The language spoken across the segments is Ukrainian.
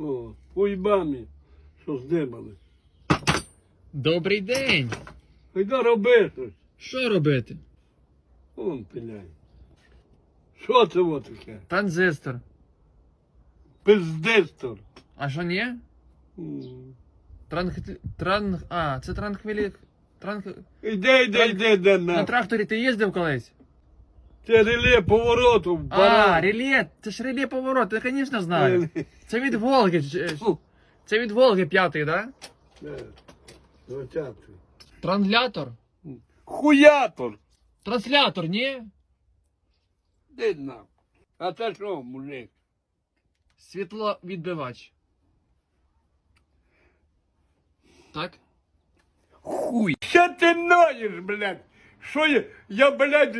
О, уйбамі, що здибали. Добрий день! Йди роби щось. Що робити? Он пиляй. Що це во таке? Транзистор. Пиздистор. А що ні? М. Транх... Транх... А, це транхвілі... Транх... Іди, йди, йди, йди На на. тракторі ти їздив колись? Це реле повороту. А, реле, це ж реле поворот, ти, звісно, знаю. Це від Волги. ч- Це від Волги п'ятий, да? Двадцятий. Транслятор? Хуятор. Транслятор, ні? Де нам? А це що, мужик? Світловідбивач. Так? Хуй. Що ти ноєш, блядь? Що я, я, блядь,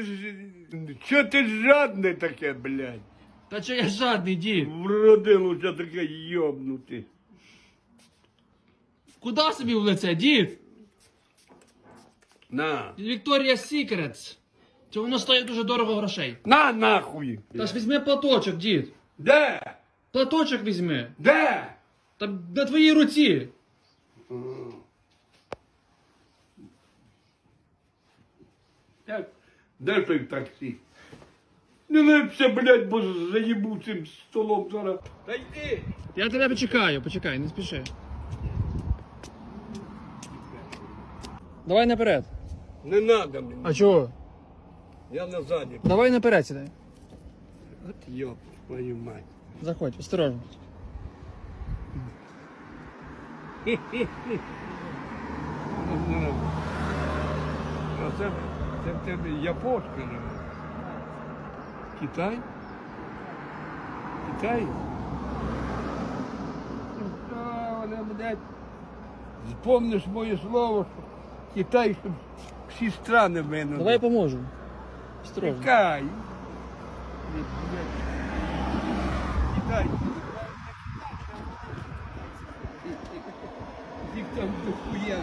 що ти жадне таке, блядь? Та що я жадний, дід? Вродилося таке йобнути. Куда собі в лице, дід? На. Вікторія Сікретс. Це воно стоїть дуже дорого грошей. На нахуй. Та ж візьми платочок, дід. Де? Платочок візьми. Де? Та на твоїй руці. Так, де той таксі? Не липся, блядь, бо заїбу цим столом зараз. Та йди. Я тебе почекаю, почекай, не спіши. Давай наперед. Не надо мені. А чого? Я назаді. Давай наперед сідай. От йоп, твою мать. Заходь, осторожно. Це, це в тебе япошка, не? Китай? Китай? Вони, блядь, Запомниш моє слово, що Китай щоб всі страни винен. Давай я поможу. Осторожно. Чекай. Китай. Їх там дохуя.